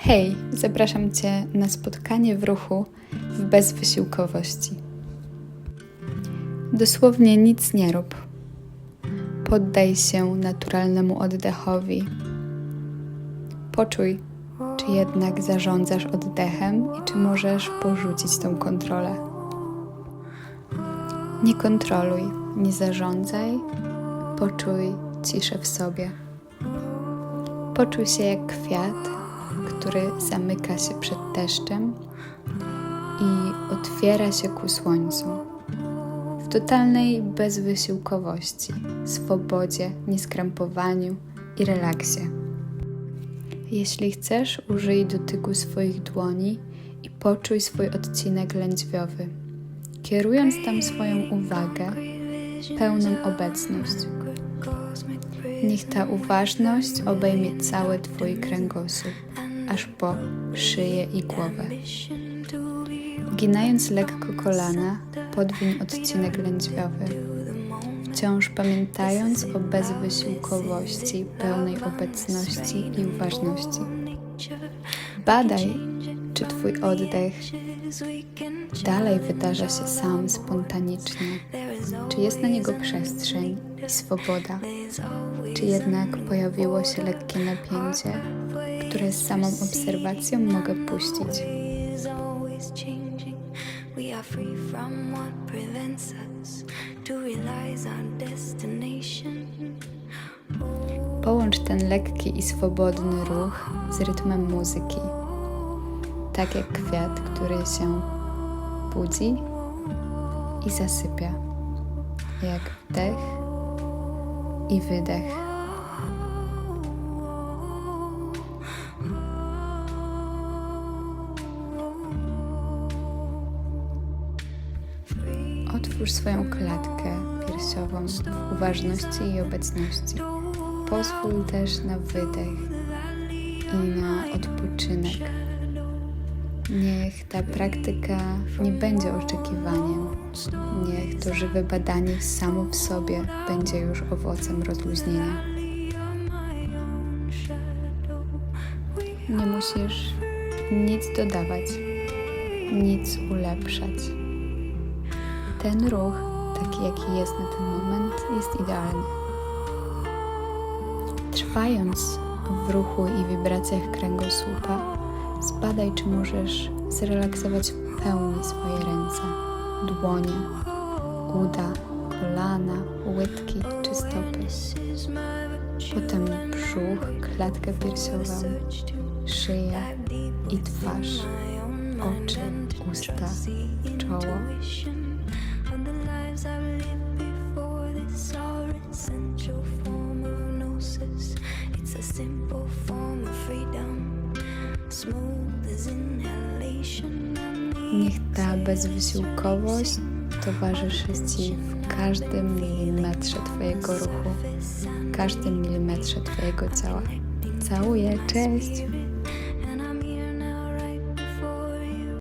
Hej, zapraszam Cię na spotkanie w ruchu w bezwysiłkowości. Dosłownie nic nie rób. Poddaj się naturalnemu oddechowi. Poczuj, czy jednak zarządzasz oddechem i czy możesz porzucić tą kontrolę. Nie kontroluj, nie zarządzaj, poczuj ciszę w sobie. Poczuj się jak kwiat, który zamyka się przed deszczem i otwiera się ku słońcu. W totalnej bezwysiłkowości, swobodzie, nieskrępowaniu i relaksie. Jeśli chcesz, użyj dotyku swoich dłoni i poczuj swój odcinek lędźwiowy, kierując tam swoją uwagę, pełną obecność. Niech ta uważność obejmie cały Twój kręgosłup, aż po szyję i głowę. Ginając lekko kolana, podwiń odcinek lędźwiowy, wciąż pamiętając o bezwysiłkowości, pełnej obecności i uważności. Badaj, czy Twój oddech dalej wydarza się sam spontanicznie, czy jest na niego przestrzeń i swoboda, czy jednak pojawiło się lekkie napięcie, które z samą obserwacją mogę puścić. Połącz ten lekki i swobodny ruch z rytmem muzyki. Tak jak kwiat, który się budzi i zasypia. Jak wdech i wydech. Otwórz swoją klatkę piersiową w uważności i obecności. Pozwól też na wydech i na odpoczynek. Niech ta praktyka nie będzie oczekiwaniem. Niech to żywe badanie samo w sobie będzie już owocem rozluźnienia. Nie musisz nic dodawać, nic ulepszać. Ten ruch, taki jaki jest na ten moment, jest idealny. Trwając w ruchu i wibracjach kręgosłupa, zbadaj, czy możesz zrelaksować w pełni swoje ręce, dłonie, uda, kolana, łydki czy stopy. Potem brzuch, klatkę piersiową, szyję i twarz, oczy, usta, czoło. It's a simple form Niech ta bezwysiłkowość towarzyszy Ci w każdym milimetrze Twojego ruchu, w każdym milimetrze Twojego ciała. Całuję, cześć!